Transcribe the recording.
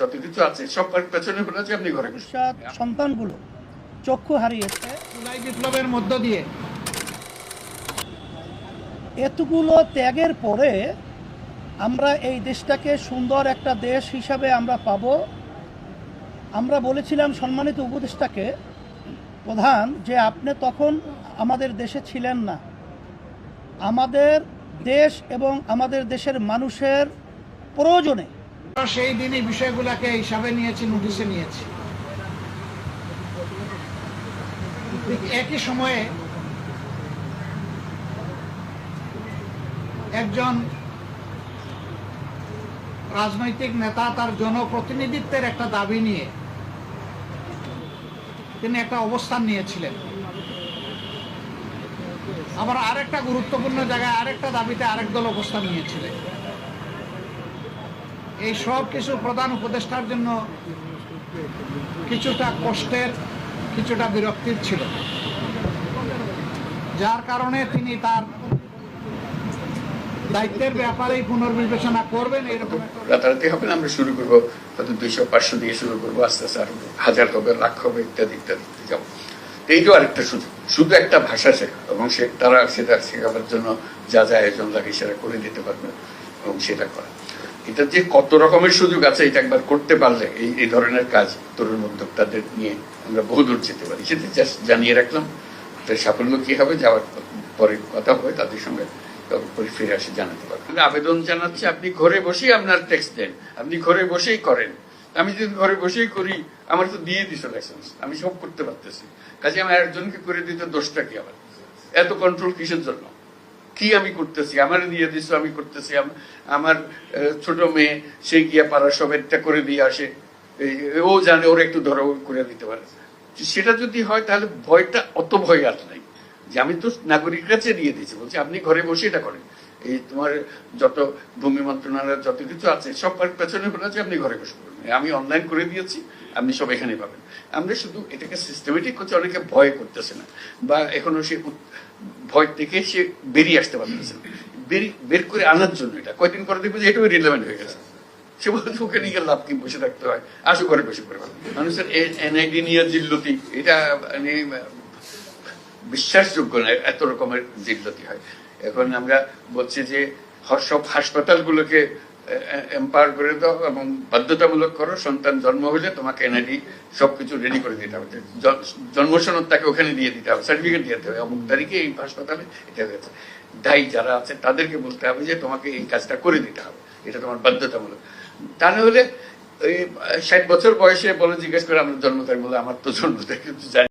যত কিছু আছে সব পেছনে আপনি ঘরে সন্তানগুলো চক্ষু হারিয়েছে। জুলাই বিপ্লবের মধ্য দিয়ে। এতগুলো ত্যাগের পরে আমরা এই দেশটাকে সুন্দর একটা দেশ হিসাবে আমরা পাব। আমরা বলেছিলাম সম্মানিত উপদেষ্টাকে প্রধান যে আপনি তখন আমাদের দেশে ছিলেন না। আমাদের দেশ এবং আমাদের দেশের মানুষের প্রয়োজনে সেই দিনই বিষয়গুলোকে হিসাবে নিয়েছি নোটিশে নিয়েছি। একই সময়ে একজন রাজনৈতিক নেতা তার জনপ্রতিনিধিত্বের একটা দাবি নিয়ে তিনি একটা অবস্থান নিয়েছিলেন। আবার আরেকটা গুরুত্বপূর্ণ জায়গায় আরেকটা দাবিতে আরেক দল অবস্থান নিয়েছিলেন এই সব কিছু প্রধান উপদেষ্টার জন্য কিছুটা কষ্টের, কিছুটা বিরক্তির ছিল। যার কারণে তিনি তার দায়িত্বের ব্যাপারেই পুনর্বিবেচনা করবেন এরকম রাতারাতি হবে না, আমরা শুরু করব হয়তো দুইশো পাঁচশো দিয়ে শুরু করব, আস্তে আস্তে আরও হাজার হবে, লাখ হবে, ইত্যাদি ইত্যাদি যাব তো এইটাও আরেকটা সুযোগ। শুধু একটা ভাষা শেখা, এবং সে, তারা সেটা শেখাবার জন্য যা যা আয়োজন লাগে সেটা করে দিতে পারবে। এবং সেটা করা। এটা যে কত রকমের সুযোগ আছে, এটা একবার করতে পারলে এই এই ধরনের কাজ তরুণ উদ্যোক্তাদের নিয়ে আমরা বহুদূর যেতে পারি। সেটা জাস্ট জানিয়ে রাখলাম। তার সাফল্য কি হবে, যাওয়ার পরে কথা হবে, তাদের সঙ্গে তারপরে ফিরে আসে জানাতে পারবেন আমরা আবেদন জানাচ্ছি, আপনি ঘরে বসেই আপনার ট্যাক্স দেন। আপনি ঘরে বসেই করেন। আমি যদি ঘরে বসেই করি, আমার তো দিয়ে দিছো লাইসেন্স আমি সব করতে পারতেছি। কাজে আমি একজনকে করে দিতে দোষটা কি আবার? এত কন্ট্রোল কিসের জন্য? কি আমি করতেছি? আমার দিয়ে দিছো, আমি করতেছি। আমার ছোট মেয়ে, সে গিয়া সব একটা করে দিয়ে আসে। ও জানে, ওর একটু ধরো করে দিতে পারে। সেটা যদি হয়, তাহলে ভয়টা অত ভয় আর নাই। যে আমি তো নাগরিকের কাছে দিয়ে দিয়েছি বলছি, আপনি ঘরে বসে এটা করেন। এই তোমার যত ভূমি মন্ত্রণালয়ের যত কিছু আছে, সব পেছনে বলে আছে, আপনি ঘরে বসে করবেন আমি অনলাইন করে দিয়েছি, আপনি সব এখানে পাবেন। আমরা শুধু এটাকে সিস্টেমেটিক করছি অনেকে ভয় করতেছে না। বা এখনও সে ভয় থেকে সে বেরিয়ে আসতে পারতেছে বের করে আনার জন্য এটা। কয়েকদিন পরে দেখবে যে এটাও রিলেভেন্ট হয়ে গেছে। সে বলছে ওখানে গিয়ে লাভ কি? বসে থাকতে হয়। আশু করে বসে করে মানুষের এনআইডি নিয়ে জিল্লতি। এটা মানে বিশ্বাসযোগ্য না, এত রকমের জিল্লতি হয়। এখন আমরা বলছি যে সব হাসপাতালগুলোকে এম্পাওয়ার করে দাও এবং বাধ্যতামূলক করো, সন্তান জন্ম হলে তোমাকে এনআইডি সবকিছু রেডি করে দিতে হবে। জ- জন্ম সনদ তাকে ওখানে দিয়ে দিতে হবে সার্টিফিকেট দিয়ে দিতে হবে। অমুক তারিখে এই হাসপাতালে এটা হয়েছে। দায়ী যারা আছে তাদেরকে বলতে হবে যে তোমাকে এই কাজটা করে দিতে হবে। এটা তোমার বাধ্যতামূলক। তা না হলে এই ষাট বছর বয়সে বলে, জিজ্ঞেস করে আমার জন্ম তারিখ বলে, আমার তো জন্ম তারিখ জানি